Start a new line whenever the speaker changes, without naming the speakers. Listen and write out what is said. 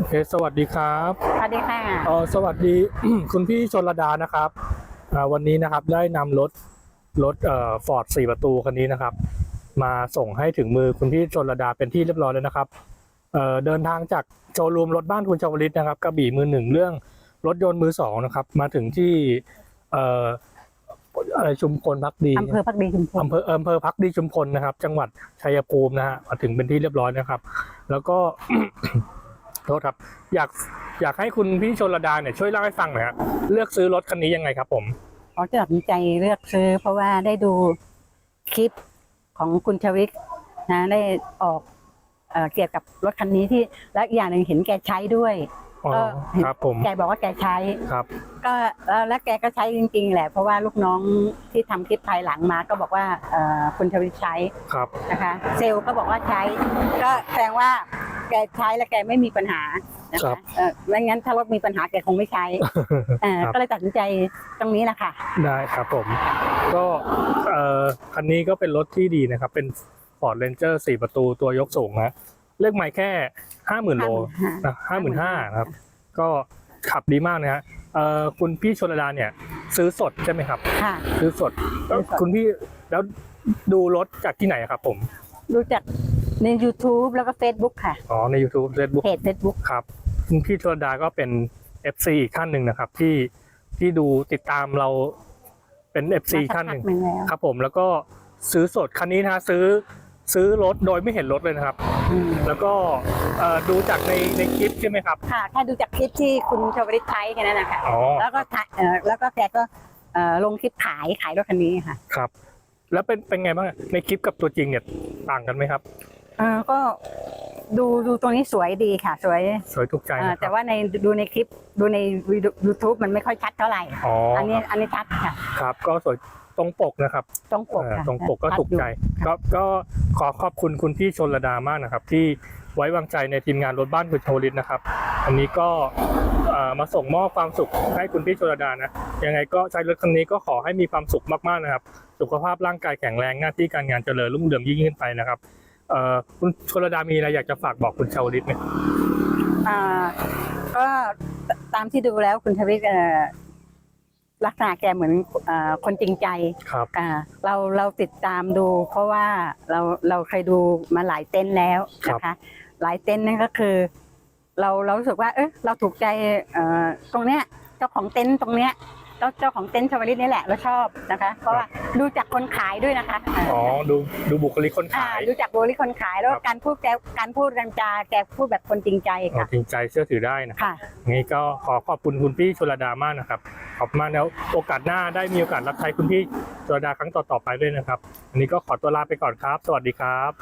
โอเคสวัสดีครับ
สวัสดีค่ะ
เออสวัสดี คุณพี่ชนระดานะครับอ่าวันนี้นะครับได้นำรถรถเอ่อฟอร์ดสี่ประตูคันนี้นะครับ มาส่งให้ถึงมือคุณพี่ชนระดาเป็นที่เรียบร้อยแล้วนะครับเอ่อเดินทางจากโชว์รูมรถบ้านคุณชาวลิตนะครับกระบี่มือหนึ่งเรื่องรถยนต์มือสองนะครับ มาถึงที่เอ่ออะไรชุมพลพักดี
อำเภอพักดีชุมพล
อำเภออำเภอพักดีชุมพลนะครับ จังหวัดชัยภูมินะฮะมาถึงเป็นที่เรียบร้อยนะครับ แล้วก็ โทษครับ อยากอยากให้คุณพี่ชนระดาเนี่ยช่วยเล่าให้ฟังหน่อยฮะเลือกซื้อรถคันนี้ยังไงครับ ผม
อ๋อจะตัดสินใจเลือกซื้อ เพราะว่าได้ดูคลิปของคุณชวิกนะได้ออกเอ่อเกี่ยวกับรถคันนี้ที่และอีกอย่างหนึ่งเห็นแกใช้ด้วย
อ๋อ
ก็
ครับผม
แกบอกว่าแกใช้
ครับ
ก็แล้วแล้วแกก็ใช้จริง ๆ แหละ เพราะว่าลูกน้องที่ทำคลิปภายหลังมาก็บอกว่าเอ่อคุณชวิกใช้
ครับ
นะคะเซลล์ก็บอกว่าใช้ ก็แสดงว่า แกใช้แล้วแกไม่มีปัญหานะ
ครั
คะ
บ
เออไม่งั้นถ้ารถมีปัญหาแกคงไม่ใช้เออ
ครับ
ก็เลยตัดสินใจตรงนี้แหละค่ะ
ได้ครับผม ก็เอ่อคันนี้ก็เป็นรถที่ดีนะครับ เป็น Ford Ranger สี่ประตูตัวยกสูงนะเลขไมล์แค่ห้าหมื่นโล
55,000
นะห้าหมื่นห้าครับ ก็ขับดีมากนะฮะเอ่อคุณพี่ชนระดาเนี่ย ซื้อสดใช่ไหมครับ
ค่ะ
ซื้อสด
ซื้อสด
คุณพี่แล้วดูรถจากที่ไหนครับผม
รู้จัก ใน YouTube แล้วก็ Facebook ค่ะ
อ๋อ ใน YouTube Facebook
เพจ Facebook
ครับคุณพี่ชนระดาก็เป็น FC อีกขั้นหนึ่งนะครับ ที่ที่ดูติดตามเราเป็น FC
มาสัก
ขั้นหนึ่ง
พักหนึ่งแล้ว
ครับผมแล้วก็ซื้อสดคันนี้นะฮะซื้อซื้อรถโดยไม่เห็นรถเลยนะครับ
อืม
แล้วก็เอ่อดูจากในในคลิปใช่ไหมครับ
ค่ะแค่ดูจากคลิปที่คุณชวริตใช้แค่นั้นนะคะ
อ๋อ
แล้วก็ถ่ายเอ่อแล้วก็แกก็เอ่อลงคลิปขายขายรถคันนี้ค่ะ
ครับ แล้วเป็นเป็นไงบ้างในคลิปกับตัวจริงเนี่ยต่างกันไหมครับ
เอ่อก็ดูดูตรงนี้สวยดีค่ะ สวย
สวยถูกใจ
เอ่อ
นะค
แต่
รับ
ว่าในดูในคลิปดูในยูทูบมันไม่ค่อยชัดเท่าไหร่
อ๋อ
อั นนี้อันนี้ชัดค่ะ
ครับ ก็สวยตรงปกนะครับ
ตรงปก
เอ่อ
ค่ะ
ตรงปกก็
ชัด
ถูกใจ
อยู่
ก็ก็ขอขอบคุณคุณพี่ชนระดามากนะครับ ที่ไว้วางใจในทีมงานรถบ้านคุณโชลิตนะครับ อันนี้ก็เอ่อมาส่งมอบความสุขให้คุณพี่ชนระดานะยังไงก็ใช้รถคันนี้ก็ขอให้มีความสุขมากๆนะครับ สุขภาพร่างกายแข็งแรงหน้าที่การงานเจริญรุ่งเรืองยิ่งขึ้นไปนะครับ เอ่อคุณชนระดามีอะไรอยากจะฝากบอกคุณชาวลิตไหม
อ่าก็ตามที่ดูแล้วคุณชวิตเอ่อลักษณะแกเหมือนเอ่อคนจริงใจ
ครับ
อ่าเราเราติดตามดู เพราะว่าเราเราเคยดูมาหลายเต็นท์แล้วนะคะ หลายเต็นท์นั่นก็คือ เราเรารู้สึกว่า เออเราถูกใจเอ่อตรงเนี้ยเจ้าของเต็นท์ตรงเนี้ย เจ้าเจ้าของเต็นท์ชวลิตนี่แหละเราชอบนะคะ เพราะว่าดูจากคนขายด้วยนะคะ
อ๋อดูดูบุคลิกคน
อ่า
ขาย
ดูจากโบริคนขายแล้ว
ครับ
การพูดแกการพูดกันจาแกพูดแบบคนจริงใจ
อ๋อ
ค่ะ
จริงใจเชื่อถือได้นะ
ค่ะ
งี้ก็ขอขอบคุณคุณพี่ชลดามากนะครับ ขอบคุณมากแล้วโอกาสหน้าได้มีโอกาสรับใช้คุณพี่ชลดาครั้งต่อๆไปด้วยนะครับอันนี้ก็ขอตัวลาไปก่อนครับ สวัสดีครับ